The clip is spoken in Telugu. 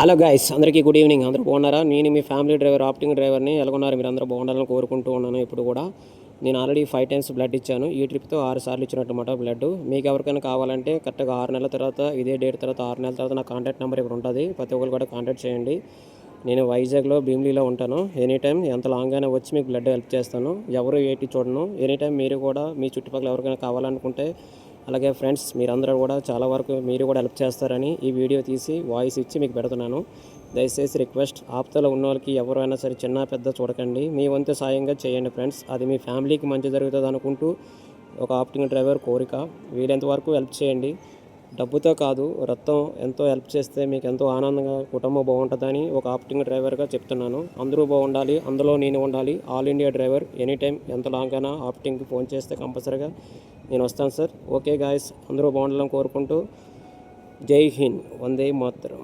హలో గాయస్ అందరికీ గుడ్ ఈవినింగ్ అందరూ బాగున్నారా? నేను మీ ఫ్యామిలీ డ్రైవర్ ఆప్టింగ్ డ్రైవర్ని ఎలాగొన్నారు? మీరు అందరూ బాగుండాలని కోరుకుంటూ ఉన్నాను ఇప్పుడు కూడా. నేను ఆల్రెడీ ఫైవ్ టైమ్స్ బ్లడ్ ఇచ్చాను. ఈ ట్రిప్తో ఆరు సార్లు ఇచ్చినట్టుమాట బ్లడ్ మీకు ఎవరికైనా కావాలంటే కరెక్ట్గా ఆరు నెలల తర్వాత ఇదే డేట్ తర్వాత ఆరు నెలల తర్వాత నా కాంటాక్ట్ నెంబర్ ఇక్కడ ఉంటుంది. ప్రతి ఒక్కరు కూడా కాంటాక్ట్ చేయండి. నేను వైజాగ్లో భీమిలీలో ఉంటాను. ఎనీ టైం ఎంత లాంగ్ అయినా వచ్చి మీకు బ్లడ్ హెల్ప్ చేస్తాను. ఎవరు ఏటి చూడను. ఎనీ టైం మీరు కూడా మీ చుట్టుపక్కల ఎవరికైనా కావాలనుకుంటే అలాగే ఫ్రెండ్స్ మీరందరూ కూడా చాలా వరకు మీరు కూడా హెల్ప్ చేస్తారని ఈ వీడియో తీసి వాయిస్ ఇచ్చి మీకు పెడుతున్నాను. దయచేసి రిక్వెస్ట్ ఆప్తలో ఉన్న వాళ్ళకి ఎవరైనా సరే చిన్న పెద్ద చూడకండి. మీ వంతు సాయంగా చేయండి ఫ్రెండ్స్. అది మీ ఫ్యామిలీకి మంచి జరుగుతుంది అనుకుంటూ ఒక ఆప్టింగ్ డ్రైవర్ కోరిక. వీలైనంత వరకు హెల్ప్ చేయండి. డబ్బుతో కాదు రక్తం ఎంతో హెల్ప్ చేస్తే మీకు ఎంతో ఆనందంగా కుటుంబం బాగుంటుందని ఒక ఆప్టింగ్ డ్రైవర్గా చెప్తున్నాను. అందరూ బాగుండాలి అందులో నేను ఉండాలి. All India driver any time ఎంత లాంగ్ అయినా ఆప్టింగ్కి ఫోన్ చేస్తే కంపల్సరీగా నేను వస్తాను సార్. ఓకే గాయస్ అందరూ బాగుండాలని కోరుకుంటూ జై హింద్ వందే మాత్రం.